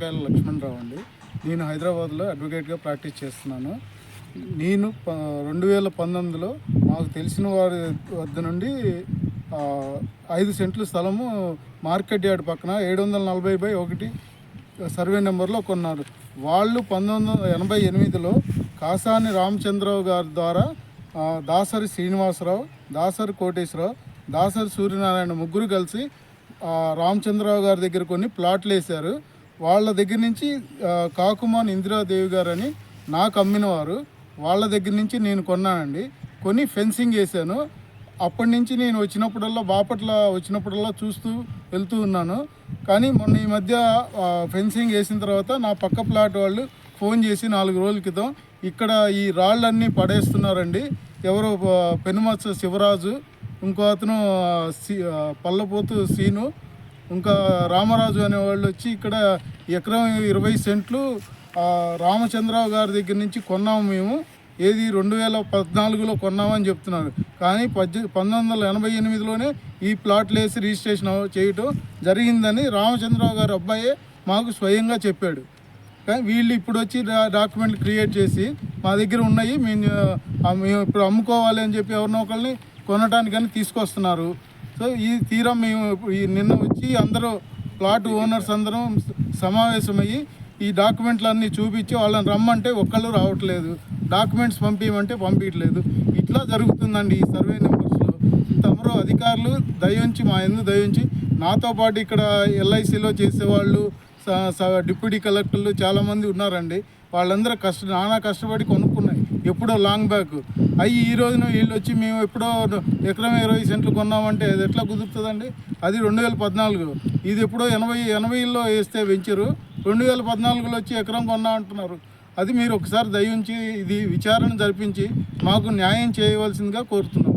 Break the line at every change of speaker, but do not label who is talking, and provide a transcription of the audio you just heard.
తెల్లకాయల లక్ష్మణరావు అండి. నేను హైదరాబాద్లో అడ్వకేట్గా ప్రాక్టీస్ చేస్తున్నాను. నేను రెండు వేల పంతొమ్మిదిలో మాకు తెలిసిన వారి వద్ద నుండి ఐదు సెంట్లు స్థలము మార్కెట్ యార్డ్ పక్కన ఏడు వందల నలభై బై ఒకటి సర్వే నెంబర్లో కొన్నారు. వాళ్ళు పంతొమ్మిది వందల ఎనభై ఎనిమిదిలో కాసాని రామచంద్రరావు గారి ద్వారా దాసరి శ్రీనివాసరావు దాసరి కోటేశ్వరరావు దాసరి సూర్యనారాయణ ముగ్గురు కలిసి రామచంద్రరావు గారి దగ్గర కొన్ని ప్లాట్లు వేశారు. వాళ్ళ దగ్గర నుంచి కాకుమాన్ ఇందిరాదేవి గారు అని నాకు అమ్మినవారు. వాళ్ళ దగ్గర నుంచి నేను కొన్నానండి. కొని ఫెన్సింగ్ వేసాను అప్పటి నుంచి నేను వచ్చినప్పుడల్లా బాపట్ల వచ్చినప్పుడల్లా చూస్తూ వెళ్తూ ఉన్నాను. కానీ మొన్న ఈ మధ్య ఫెన్సింగ్ వేసిన తర్వాత నా పక్క ప్లాట్ వాళ్ళు ఫోన్ చేసి నాలుగు రోజుల క్రితం ఇక్కడ ఈ రాళ్ళన్నీ పడేస్తున్నారండి. ఎవరో పెనుమత్స శివరాజు ఇంకో అతను సి- పల్లపోతు సీను ఇంకా రామరాజు అనే వాళ్ళు వచ్చి ఇక్కడ ఎకరం ఇరవై సెంట్లు రామచంద్రరావు గారి దగ్గర నుంచి కొన్నాము మేము. ఏది రెండు వేల పద్నాలుగులో కొన్నామని చెప్తున్నారు. కానీ పద్దె పంతొమ్మిది వందల ఎనభై ఎనిమిదిలోనే ఈ ప్లాట్లు వేసి రిజిస్ట్రేషన్ చేయటం జరిగిందని రామచంద్రరావు గారి అబ్బాయే మాకు స్వయంగా చెప్పాడు. కానీ వీళ్ళు ఇప్పుడు వచ్చి డాక్యుమెంట్లు క్రియేట్ చేసి మా దగ్గర ఉన్నాయి మేము మేము ఇప్పుడు అమ్ముకోవాలి అని చెప్పి ఎవరినో ఒకరిని కొనటానికని తీసుకొస్తున్నారు. సో ఈ తీరం మేము ఈ నిన్న వచ్చి అందరూ ప్లాట్ ఓనర్స్ అందరం సమావేశమయ్యి ఈ డాక్యుమెంట్లు అన్నీ చూపించి వాళ్ళని రమ్మంటే ఒక్కళ్ళు రావట్లేదు. డాక్యుమెంట్స్ పంపించమంటే పంపించట్లేదు ఇట్లా జరుగుతుందండి ఈ సర్వే నెంబర్స్లో. తమరు అధికారులు దయించి మా ఎందు దయించి నాతో పాటు ఇక్కడ ఎల్ఐసిలో చేసేవాళ్ళు స- స- డిప్యూటీ కలెక్టర్లు చాలామంది ఉన్నారండి. వాళ్ళందరూ కష్ట నానా కష్టపడి కొనుక్కున్నారు ఎప్పుడో లాంగ్ బ్యాక్ అవి ఈ రోజున వీళ్ళు వచ్చి మేము ఎప్పుడో ఎకరం ఇరవై సెంట్లు కొన్నామంటే అది ఎట్లా కుదురుతుందండి? అది రెండు వేల పద్నాలుగు. ఇది ఎప్పుడో ఎనభై ఎనభైలో వేస్తే వెంచరు రెండు వేల పద్నాలుగులో వచ్చి ఎకరం కొన్నా అంటున్నారు. అది మీరు ఒకసారి దయించి ఇది విచారణ జరిపించి మాకు న్యాయం చేయవలసిందిగా కోరుతున్నాం.